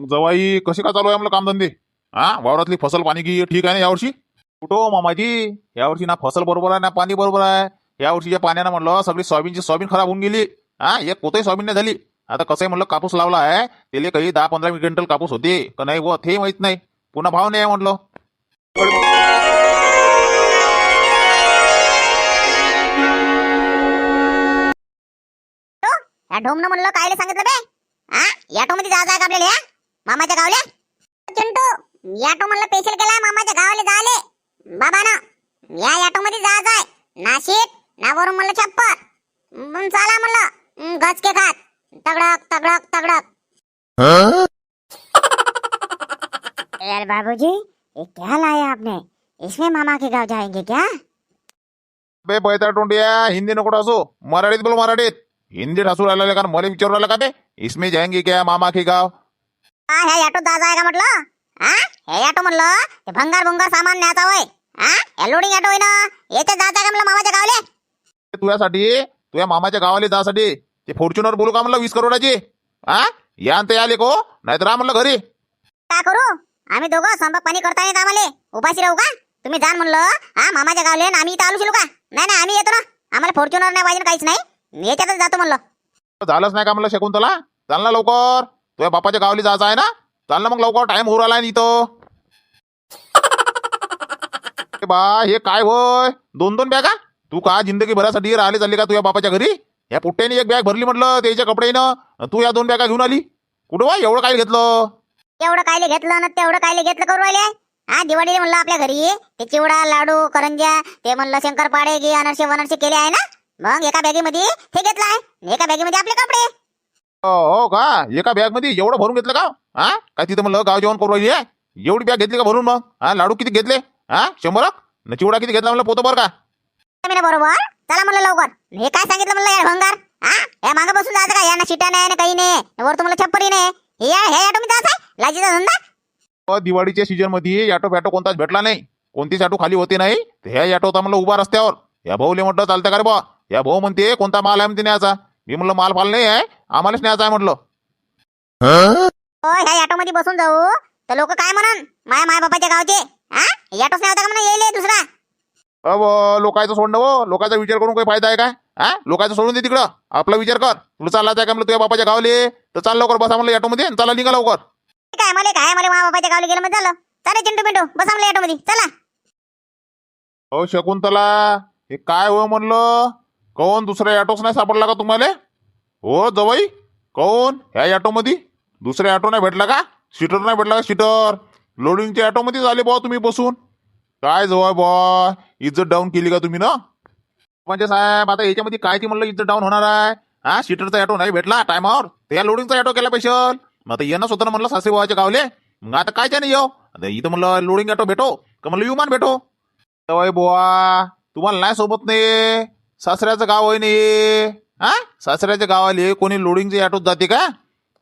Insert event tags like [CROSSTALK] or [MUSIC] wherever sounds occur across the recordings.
मग जवाई कसे का चालू आहे म्हणलं कामधंदे? हा वावरातली फसल पाणी की ठीक आहे ना यावर्षी? कुठं हो मामाजी? यावर्षी ना फसल बरोबर आहे ना पाणी बरोबर आहे. यावर्षीच्या पाण्यानं म्हणलं सगळी सोयाबीनची सोयाबीन खराब होऊन गेली. हा एक कोतही सोयाबीन नाही झाली. आता कसं आहे म्हणलं कापूस लावला आहे. त्याला काही दहा पंधरा क्विंटल कापूस होते. का नाही व ते माहीत नाही. पुन्हा भाव नाही आहे म्हटलं. या ढोमनं म्हणलं कायले सांगितलं बे? हा? याटो मध्ये जायचं आहे का आपल्याला मामाच्या गावले? चिंटू याटो म्हणलं स्पेशल केलाय मामाच्या गावाला जाले बाबा ना या याटो मध्ये जायचं आहे नाशिक नावरून म्हणलं छप्पर. मग चला म्हणलं. गचके खात तगडक तगडक तगडक. [LAUGHS] यार बाबूजी ये क्या लाया आपने? इसमें मामा के गांव जाएंगे क्या? बे बैता तोंडिया हिंदी नको असो मराठीत बोल मराठीत. हिंदी ठासून राहिला कारण मला विचारू राहिला का बे इसमें जाएंगे क्या मामा के गाव? हा ह्या ऑटोत जायचं आहे का म्हटलं? हा? हे ऑटो म्हणलं ते भंगार भंगार सामान न्यायचा होय. हा? या लोडिंग ऑटो होय ना याच्यात जायचं आहे का म्हणलं मामाच्या गावले? तुझ्यासाठी तुझ्या मामाच्या गावाला जासाठी ते फॉर्च्युनर बोलू का म्हणलं वीस करोडाची? हा? या अंत आले को नाहीतर राह म्हणलं घरी. काय करू? आम्ही दोघं स्वयंपाक पाणी करता येत आम्हाला उपाशी राहू का? तुम्ही जाण म्हणलं हा मामाच्या गावले आणि आम्ही इथं आलो शिलो का? नाही नाही आम्ही येतो ना. आम्हाला फॉर्च्युनर नाही पाहिजे काहीच नाही. याच्यातच जातो म्हणलं झालंच नाही का म्हणलं शकुंतला? चाल ना लवकर. तुझ्या बापाच्या गावली जायचं आहे ना? चाल ना मग लवकर टाइम होऊ राहिला इथं. बा हे काय होय दोन दोन बॅगा? तू का जिंदगी भरासाठी राहिले चालली का तुझ्या बापाच्या घरी? या पुट्ट्याने एक बॅग भरली म्हटलं त्याच्या कपड्यानं. तू या दोन बॅगा घेऊन आली? कुठं वा एवढं काय घेतलं? एवढं कायले घेतलं ना तेवढं कायले घेतलं करू राहिले? हा दिवाळीला म्हणलं आपल्या घरी. ते चिवडा लाडू करंज्या ते म्हणलं शंकरपाडे गे अनरसे वनरसे केले आहे ना? मग एका बॅगेमध्ये हे घेतलं आहे. एका बॅगेमध्ये आपले कपडे. हो हो का? एका बॅगमध्ये एवढं भरून घेतलं का? हा? काय तिथं म्हणलं गाव जेवण करू राहिली आहे? एवढी बॅग घेतली का भरून मग? हा लाडू किती घेतले? हा शंभर? न चिवडा किती घेतला म्हणलं पोतं बरं का? बरोबर. चला म्हणलं लवकर. हे काय सांगितलं म्हणलं यार भंगार? हा? या मागं बसून जायचं का? यांना शिटा नाही ना काही नाही. वर तुम्हाला छप्परी नाही. हे हे ऑटो मध्ये जायचं लाजीचा धंदा? दिवाळीच्या सीजनमध्ये ऑटो फॅटो कोणताच भेटला नाही. कोणतीच ऑटो खाली होते नाही. ह्या ऑटो होता म्हणलं उभा रस्त्यावर. या भाऊले म्हटलं चालतं का रे बा या भाऊ म्हणते कोणता माल आहे? म्हणते न्यायचा. मी म्हणलं माल फाल नाही आहे. आम्हालाच न्यायचा आहे म्हटलं. हो ह्या ऑटो मध्ये बसून जाऊ. तर लोक काय म्हणन? माय माय बापाच्या गावचे. हा? ऑटोच नाही होता का म्हणा? येईल दुसरा. अव लोकांचं सोडणं हो लोकांचा विचार करून काही फायदा आहे काय? हा? लोकांचं सोडून दे तिकडं. आपला विचार कर. तुला चाललायचं आहे का म्हणलं तुझ्या बापाच्या गावले. तर चाल लवकर बसा म्हणलं ऑटो मध्ये चला निघा लवकर. काय मला काय? मला माय बापाच्या गावला गेलं म्हणजे झालं. चालेल चिंटू पिंटू. बसा म्हणलं ऑटो मध्ये चला. हो शकुंतला हे काय हो म्हणलं? कौन दुसऱ्या ऑटोच नाही सापडला का तुम्हाला? हो जवई कोण? ह्या ऑटोमध्ये? दुसऱ्या ऑटो नाही भेटला का? सीटर नाही भेटला का सीटर? लोडिंगच्या ऑटोमध्ये झाले बुवा तुम्ही बसून. काय जवळ बुवा? इज्जत डाऊन केली का तुम्ही ना? म्हणजे साहेब आता याच्यामध्ये काय ती म्हणलं इज्जत डाऊन होणार आहे? हा सीटरचा ऑटो नाही भेटला टायमावर? त्या लोडिंगचा ऑटो केला स्पेशल मग आता येणं होतं ना म्हणलं सासरे भावाच्या गावले. मग आता काय त्याने येऊ? आता इथं म्हणलं लोडिंग ऑटो भेटो का म्हणलं युमान भेटो? जवाई बुवा तुम्हाला नाही सोबत नाही सासऱ्याचं गाव आहे नाही हा? सासऱ्याच्या गावाले कोणी लोडिंगच्या ऑटोत जाते का?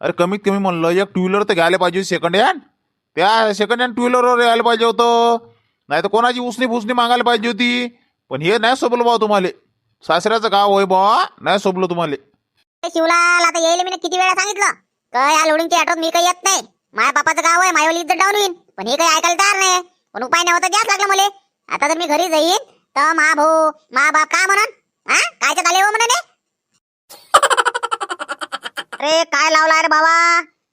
अरे कमीत कमी म्हणलं एक टू व्हीलर तर घ्यायला पाहिजे सेकंड हँड त्या सेकंड हँड टू व्हीलरवर यायला पाहिजे होतं. नाही तर कोणाची उसणी फुसणी मागायला पाहिजे होती. पण हे नाही सोबलं भाऊ तुम्हाला. सासऱ्याचं गाव होय बा नाही सोबलं तुम्हाला. ए, शिवलाल आता येईल मी किती वेळा सांगितलं? का या लोडिंगच्या ऑटोत मी काही येत नाही. माझ्या बापाचं गाव आहे माझ्यावाली इज्जत डाऊन होईल पण हे काही ऐकायला तयार नाही पण उपाय नाही होता द्याच लागला मला. आता जर मी घरी जाईन तर मा भाऊ मा बाप काय म्हणन? हा? काय आले हो म्हणा अरे काय लावला रे बाबा?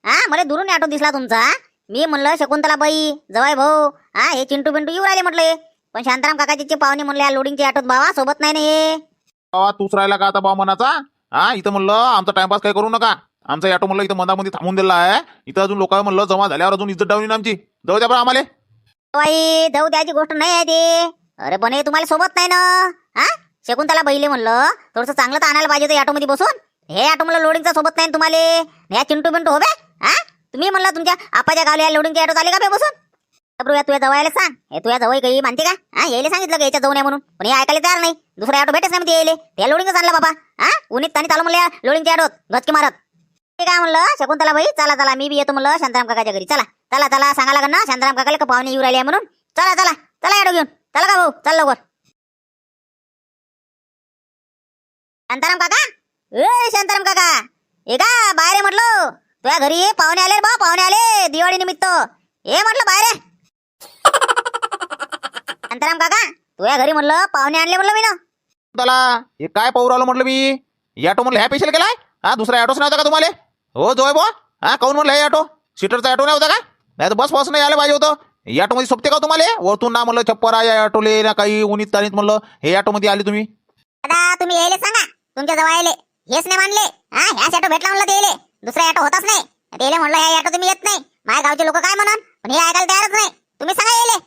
हा मला दुरून ऑटो दिसला तुमचा मी म्हणलं शकुंतला बाई जवाय भाऊ हा हे चिंटू पिंटू येऊ राहिले म्हटले. पण शांताराम काकाची पाहुणे म्हणले या लोडिंगच्या ऑटोत बाबा सोबत नाही ना हे. बाबा तूच राहिला का आता बा मनाचा? हा इथं म्हणलं आमचा टाइमपास काही करू नका. आमचा ऑटो म्हणलं इथं मधामध्ये थांबून दिला आहे. इथं अजून लोक म्हणलं जमा झाल्यावर अजून इज्जत डाऊन येईन आमची. जाऊ द्या बरं आम्हाला. बाई जाऊ द्यायची गोष्ट नाही आहे ते. अरे पण हे तुम्हाला सोबत नाही ना. हा शकुंतला बहिले म्हणलं थोडस चांगलं तर आणायला पाहिजे ऑटो मध्ये बसून. हे ऑटो म्हणलं लोडिंगचा सोबत नाही तुम्हाला? या चिंटू बिंटू हो बे हा? तुम्ही म्हणलं तुमच्या आपाच्या गावल्या लोडिंगच्या ऑटो आले का बे बसून? अब्रू, या तुझ्या जवळ सांग. हे तुझ्या जवळ काही मानते का? हा यायला सांगितलं का याच्या जाऊन या म्हणून? पण हे ऐकायला तयार नाही. दुसरा ऑटो भेटच नाही म्हणते यायले. त्या लोडिंगच आणला बाबा. हा? उन्हीत त्याने चालू म्हणलं लोडिंगच्या ऑटोत घचकी मारत. ते काय म्हणलं? शकुंतला भाई चला चला मी बी येतो म्हणलं शांताराम काकाच्या घरी. चला चला चला सांगा लागन ना शांताराम काकाला का पाहुणे येऊ राहिले म्हणून? चला चला चला ऑटो घेऊन. चला का भाऊ? चल लवकर. शांताराम काका? ए शांताराम काका. हे का बाहेर म्हटलं? तुझ्या घरी ये पाहुणे आले रे बा पाहुणे आले दिवाळी निमित्त. ये म्हटलं बाहेर ये. [LAUGHS] अंतराम काका तुझ्या घरी म्हणलं पाहुणे आणले म्हणलं मी ना त्याला हे काय पाहू राहिलो म्हटलं मी? हे ऑटो म्हणलं ह्या पेशल केलाय? हा दुसरा ऑटोच नव्हता का तुम्हाला? हो जोय बुवा. हा काऊन म्हणलं हे ऑटो? सीटरचा ऑटो नाही होता का? नाही तर बस बस नाही आलं पाहिजे होतं. या ऑटोमध्ये सोपते का तुम्हाला? वरतून ना म्हणलं छप्पर आहे या ऑटोले ना काही उन्हीत तानीत म्हणलं हे ऑटोमध्ये आले तुम्ही. दादा तुम्ही यायले सांगा. तुमच्या जवळ यायले हेच नाही मानले. हा ह्याच ऑटो भेटला म्हणलं ते दुसरा ऑटो होताच नाही. ते म्हणलं ह्या ऑटो तुम्ही येत नाही. माझ्या गावचे लोक काय म्हणून? पण हे ऐकायला तयारच नाही. तुम्ही सांगा येले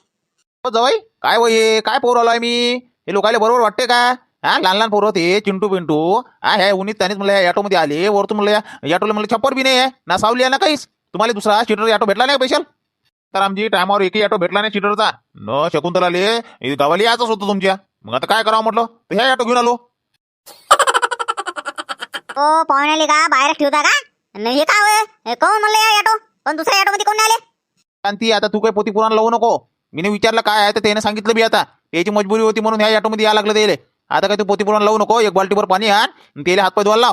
हो जवाई काय वय हे? काय पोर आलोय मी? हे लोकायला बरोबर वाटते का? हा लहान लहान पोरं होते चिंटू पिंटू. हा ह्या उन्हीत त्यानेच म्हणलं या ऑटोमध्ये आले. वरतून म्हणलं या ऑटोला म्हणलं छप्पर बी नाही आहे. ना सावली आहे ना काहीच. तुम्हाला दुसरा चिटर ऑटो भेटला नाही पैशाल तर आमची टायमावर एकही ऑटो भेटला नाही चिटरचा. न शकुंतलाले हे गावाला यायचंच होतं तुमच्या. मग आता काय करावं म्हटलं? तर ह्या ऑटो घेऊन आलो. ओ पाहुणे आले का? बाहेर ठेवता का? न हे होय? हे कोण म्हणलं या ऑटो? पण दुसऱ्या ऑटो मध्ये कोण नाही आले? शांती आता तू काही पोती पुराण लावू नको. मी विचारलं काय आहे तर त्याने सांगितलं बी आता. त्याची मजबुरी होती म्हणून ह्या ऑटोमध्ये यायला लागलं त्याला. आता काय तू पोती पुराण लावू नको एक बाल्टीभर पाणी आण आणि त्याला हातपाय धुवायला लाव.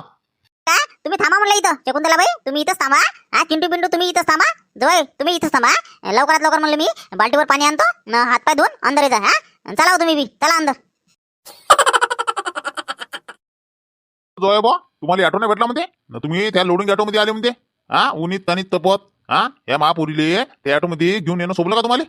का तुम्ही थांबा म्हणलं इथं शकुंतला बाई. तुम्ही इथंच थांबा. हा चिंटू पिंटू तुम्ही इथंच थांबा. जवळ तुम्ही इथंच थांबा. लवकरात लवकर म्हणलं मी बाल्टीवर पाणी आणतो न हातपाय धुवून अंदर येता हा? चला हो तुम्ही बी चला अंदर. जोय बा. तुम्हाला ऑटो नाही भेटला म्हणते न तुम्ही त्या लोडिंग ऑटोमध्ये आले म्हणते? हा? उन्हीत तानीत तपत हा? या महापुरीले त्या ऑटोमध्ये घेऊन येणं सोबलं का तुम्हाला?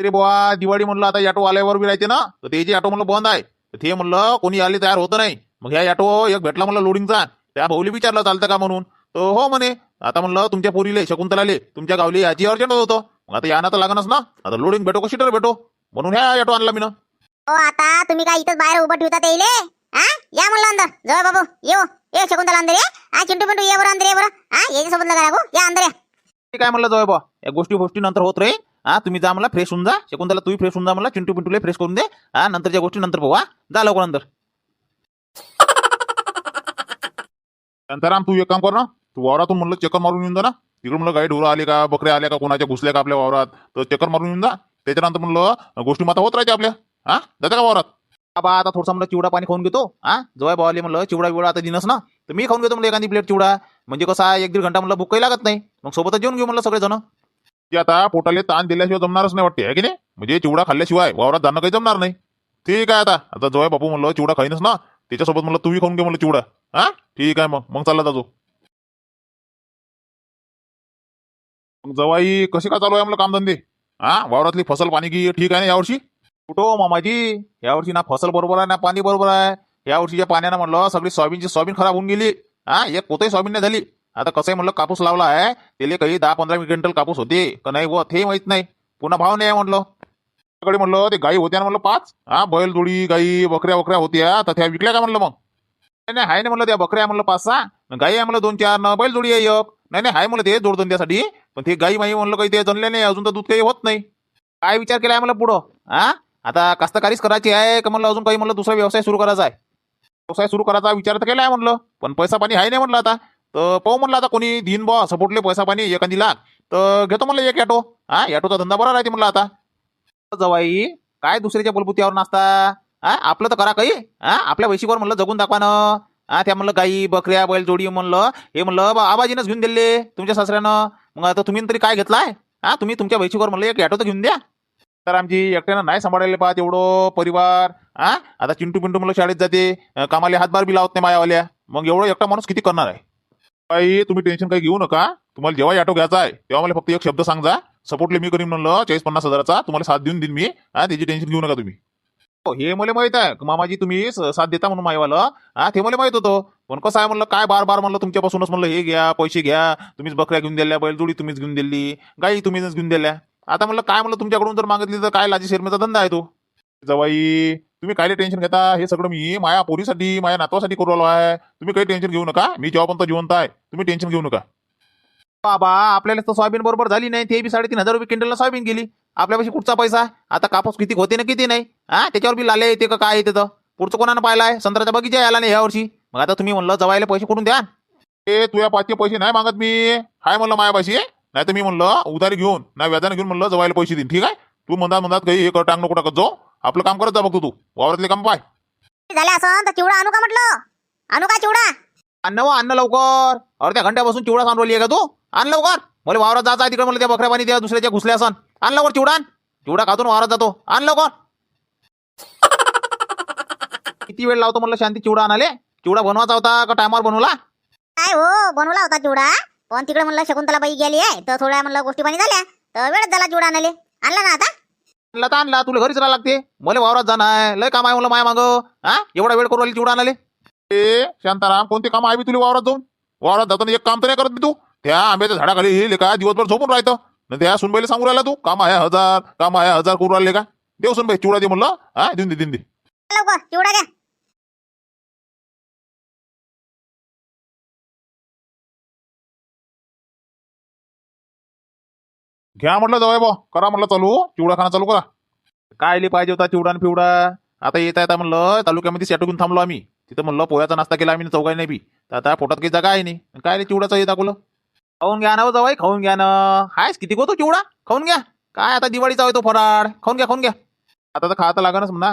अरे बुवा दिवाळी म्हणलं आता ऑटो आल्यावर बी राहते ना? तर ते जे ऑटो म्हणलं बंद आहे तर ते म्हणलं कोणी आले तयार होतं नाही. मग ह्या ऑटो एक भेटला म्हणलं लोडिंगचा. त्या भाऊली विचारलं चालतं का म्हणून? तर हो म्हणे. आता म्हणलं तुमच्या पोरीले शकुंतलाले तुमच्या गावली याची अर्जंट होतो. मग आता यानं तर लागणच ना? आता लोडिंग भेटो कशी सीटर भेटो? म्हणून ह्या ऑटो आणला मी ना हो आता तुम्ही काय इथंच बाहेर उभं ठेवता येईल? या म्हणलं अंदर. जवळ बाबू येऊ हो. ये शकुंतला अंदर ये हा चिंटू पिंटू ये बरं अंदर ये बरं हा याच्यासोबत लगा लागू या अंदर या ते काय म्हणलं जवळ बा या गोष्टी गोष्टी नंतर होत रे हा तुम्ही जा मला फ्रेश होऊन जा शकुंतला तूही फ्रेश होऊन जा मला चिंटू पिंटूला फ्रेश करून दे हा नंतरच्या गोष्टी नंतर पाहू हा जा लवकर नंतर शांताराम तू एक काम कर ना तू वावरातून म्हणलं चक्कर मारून येऊन जा ना तिकडे म्हणलं गाई ढोरं आले का बकऱ्या आल्या का कोणाच्या घुसल्या का आपल्या वावरात तर चक्कर मारून येऊन जा त्याच्यानंतर म्हणलं गोष्टी माता होत राहते आपल्या हा जाता का वावरात बाबा आता थोडसा म्हणलं चिवडा पाणी खाऊन घेतो. हा? जवळ भावाले म्हणलं चिवडा बिवडा आता दिनस ना. तर मी खाऊन घेतो म्हणलं एखादी प्लेट चिवडा. म्हणजे कसं आहे, एक दीड घंटा म्हणलं काही लागत नाही. मग सोबतच जेवून घेऊ म्हणलं सगळे जण आता पोटाले ताण दिल्याशिवाय जमणारच नाही वाटते आहे की नाही? म्हणजे चिवडा खाल्ल्याशिवाय वावरात जाणं काही जमणार नाही. ठीक आहे आता. आता जवळ बापू म्हणलं चिवडा खाईनच ना. त्याच्यासोबत म्हणलं तुम्ही खाऊन घे म्हणलं चिवडा. हा? ठीक आहे मग. मग चालला जातो. मग जवाई कसे का चालू आहे म्हणलं कामधंदे? हा? वावरातली फसल पाणी की ठीक आहे ना यावर्षी? कुठं हो मामाजी? यावर्षी ना फसल बरोबर आहे ना पाणी बरोबर आहे. या वर्षीच्या पाण्यानं म्हणलं सगळी सोयाबीनची सोयाबीन खराब होऊन गेली. हा एक पोतही सोयाबीन नाही झाली. आता कसं आहे म्हणलं कापूस लावला आहे. त्याला काही दहा पंधरा क्विंटल कापूस होते. का नाही व ते माहीत नाही. पुन्हा भाव नाही आहे म्हटलं म्हणलं ते गाई होत्या ना म्हणलं पाच. हा बैल जोडी गाई बकऱ्या बकऱ्या होत्या. तर त्या विकल्या का म्हणलं मग? नाही नाही आहे ना म्हणलं त्या बकऱ्या म्हणलं पाच सहा. गाई आहे म्हणलं दोन चार. न बैल जोडी आहे एक. नाही नाही आहे म्हणलं ते जोडधंद्यासाठी पण ते गाई माई म्हणलं काही ते जनले नाही. अजून तर दूध काही होत नाही. काय विचार केला आहे म्हणलं पुढं? हा? आता कास्तकारीच करायची आहे का म्हणलं अजून काही म्हणलं दुसरा व्यवसाय सुरू करायचा आहे? व्यवसाय सुरू करायचा विचार तर केला आहे म्हणलं पण पैसा पाणी आहे नाही म्हणलं आता. तर पाहू म्हणलं आता कोणी दिन बा सपोर्टले पैसा पाणी एखादी लाख तर घेतो म्हणलं एक ॲटो. हा ॲटोचा धंदा बरा राहते म्हणलं आता. जवाई काय दुसऱ्याच्या बलबुत्यावर नाचता? हा आपलं तर करा काही. हा आपल्या वैशिकवर म्हणलं जगून दाखवा ना. हा त्या म्हणलं गाई बकऱ्या बैल जोडी म्हणलं हे म्हणलं बा आबाजीनंच घेऊन दिले तुमच्या सासऱ्यानं. मग आता तुम्ही तरी काय घेतलाय? हा तुम्ही तुमच्या वैशिकवर म्हणलं एक ॲटो तर घेऊन द्या. तर आमची एकट्यानं नाही सांभाळायला पाहत एवढं परिवार हा आता चिंटू पिंटू म्हणलं शाळेत जाते कामाले कामाला हातभार बी लावत नाही मायावाल्या. मग एवढं एकटा माणूस किती करणार आहे? काही तुम्ही टेन्शन काही घेऊ नका. तुम्हाला जेव्हा ऑटो घ्यायचा आहे तेव्हा मला फक्त एक शब्द सांगा सपोर्टले मी करीन म्हणलं चाळीस पन्नास हजाराचा. तुम्हाला साथ देऊन देईन मी. हा त्याची टेन्शन घेऊ नका तुम्ही. हो हे मला माहीत आहे. मामाजी तुम्ही साथ देता म्हणून मायवाला. हा ते मला माहीत होतं. पण कसं आहे म्हणलं काय बार बार म्हणलं तुमच्यापासूनच म्हणलं हे घ्या पैसे घ्या. तुम्हीच बकऱ्या घेऊन दिल्या बैलजोडी तुम्हीच घेऊन दिली. गाई तुम्हीच घेऊन दिल्या. आता म्हणलं काय म्हणलं तुमच्याकडून जर मागितली तर काय लाजी शर्मेचा धंदा आहे तो? जवाई तुम्ही काय टेन्शन घेता? हे सगळं मी माया पोरीसाठी माया नातवासाठी करू आलो आहे. तुम्ही काही टेन्शन घेऊ नका. मी जेव्हापर्यंत जिवंत आहे तुम्ही टेन्शन घेऊ नका. बाबा आपल्याला तर सोयाबीन बरोबर झाली नाही. ते बी साडेतीन हजार रुपये क्विंटलला सोयाबीन गेली. आपल्यापाशी कुठचा पैसा? आता कापूस किती होते ना किती नाही? हा त्याच्यावर बी लाले येते का काय येते तर? पुढचं कोणानं पाहिलाय संत्र्याचा बगीचा आला नाही यावर्षी. मग आता तुम्ही म्हणलं जवायला पैसे कुठून द्या ए तुझ्या पाचचे पैसे नाही मागत मी. हाय म्हणलं मायापाशी. नाही तर मी म्हणलं उधारी घेऊन नाही व्याजाने घेऊन म्हणलं जवायला पैसे देईन. ठीक आहे? तू म्हणतात म्हणतात काही हे कर टांग नको टाकत जाऊ. आपलं काम करत जा बघतो तू. वावरातले काम पाय. झाले असं? तर चिवडा आणू का म्हटलं? आणू का चिवडा? अन्न व अन्न लवकर. अर्ध्या घंट्यापासून चिवडा सांडवली आहे का तू. आण लवकर. मला वावरात जायचं आहे तिकडे मला त्या बकऱ्या पाणी त्या दुसऱ्याच्या घुसल्या असन. आण लवकर चिवडा आण. चिवडा खातून वावरात जातो. आण लवकर. [LAUGHS] किती वेळ लावतो म्हणलं शांती चिवडा आणाले चिवडा बनवायचा होता का टायमावर बनवला? काय हो बनवला होता चिवडा? पण तिकडे म्हणलं शकुंतला बाई गेली आहे तर थोड्या म्हणलं गोष्टी पाणी झाल्या तर वेळच झाला चिवडा आणाले आणला ना आता? आणला तर आणला तुला घरीच राहायला लागते. मला वावरात जाणं आहे लय काम आहे म्हणलं माया माग. हा? एवढा वेळ करू राहिली चिवडा आणाले ए शांताराम कोणते काम आहे बी तुला वावरात जाऊन? वावरात जाताना एक काम तर नाही करत बी तू. त्या आंब्याच्या झाडाखाली हे का दिवसभर झोपून राहतं न त्या सुनबाईला सांगू राहिला तू काम आहे हजार काम आहे हजार करू राहिले का? देव सुनबाई चिवडा दे म्हणलं. हा देऊन दे देऊन दे. लवकर चिवडा घ्या. घ्या म्हटलं जवळ बा करा म्हटलं चालू. चिवडा खाना चालू करा. काय लिहि पाहिजे होता चिवडा आणि पिवडा? आता येता येता म्हणलं तालुक्यामध्ये सेटो घेऊन थांबलो आम्ही. तिथं म्हणलं पोह्याचा नाश्ता केला आम्ही चौघाई नाही बी. तर आता पोटात काही जागा आहे नाही. काय रे चिवडाचं हे दाखवलं? खाऊन घ्या ना हो जावाई खाऊन घ्या ना. हायस किती गो तो चिवडा? खाऊन घ्या. काय आता दिवाळीचा होय तो फराळ. खाऊन घ्या खाऊन घ्या. आता तर खाता लागणच म्हणा.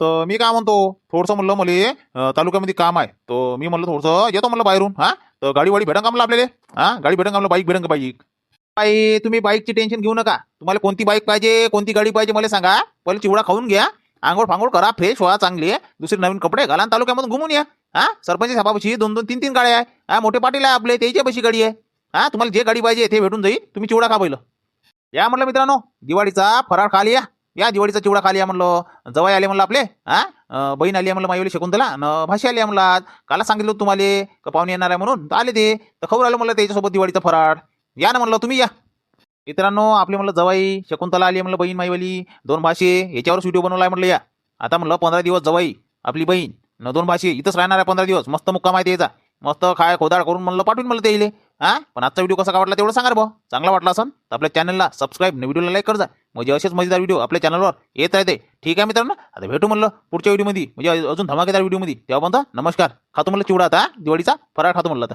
तर मी काय म्हणतो? थोडंसं म्हणलं मला तालुक्यामध्ये काम आहे. तर मी म्हणलं थोडंसं येतो म्हणलं बाहेरून हा? तर गाडी वाडी भेटन का म्हणलं आपल्याला? हा? गाडी भेटन का म्हणलं बाईक भेटन का बाईक? बाई तुम्ही बाईकची टेन्शन घेऊ नका. तुम्हाला कोणती बाईक पाहिजे कोणती गाडी पाहिजे मला सांगा. पहिले चिवडा खाऊन घ्या. आंघोळ फांगोळ करा फ्रेश व्हा चांगली दुसरे नवीन कपडे घाला तालुक्यामधून घुमून या. हा? सरपंच साहेबापाशी दोन दोन तीन तीन गाड्या आहे. हा मोठे पाटील आहे आपले त्याच्या पशी गाडी आहे. हा तुम्हाला जे गाडी पाहिजे ते भेटून जाईल. तुम्ही चिवडा खा पहिलं. या म्हटलं मित्रांनो दिवाळीचा फराळ खाली या. या दिवाळीचा चिवडा खाली या म्हणलं जवळ आले म्हणलं आपले. हा? बहीण आली आहे म्हणलं माईवली शकुंतला. न भाषी आली आहे म्हणलं काला सांगितलं होतं तुम्हाला का पाहुणे येणार आहे म्हणून. आले ते. तर खबर आलं म्हणलं त्याच्यासोबत दिवाळीचा फराळ. या ना म्हणलं तुम्ही या. मित्रांनो आपले म्हणलं जवाई शकुंतला आली म्हणलं बहीण माईवाली दोन भाषे याच्यावरच व्हिडिओ बनवला आहे म्हणलं या. आता म्हणलं पंधरा दिवस जवाई आपली बहीण न दोन भाषे इथंच राहणार आहे पंधरा दिवस. मस्त मुक्का आहे यायचा मस्त खाय खोदाड करून म्हणलं पाठवून म्हणलं ते हा? पण आजचा व्हिडिओ कसा का वाटला तेवढं सांगा रे भाऊ. चांगला वाटला असेल तर आपल्या चॅनलला सबस्क्राईब न व्हिडिओला लाईक करजा. म्हणजे असेच मजेदार व्हिडिओ आपल्या चॅनलवर येत राहते. ठीक आहे मित्रांनो? आता भेटू म्हणलं पुढच्या व्हिडिओमध्ये म्हणजे अजून धमाकेदार व्हिडिओमध्ये तेव्हा पण नमस्कार. खातो म्हणलं चिवडा आता दिवाळीचा फराळ खातो म्हणलं आता.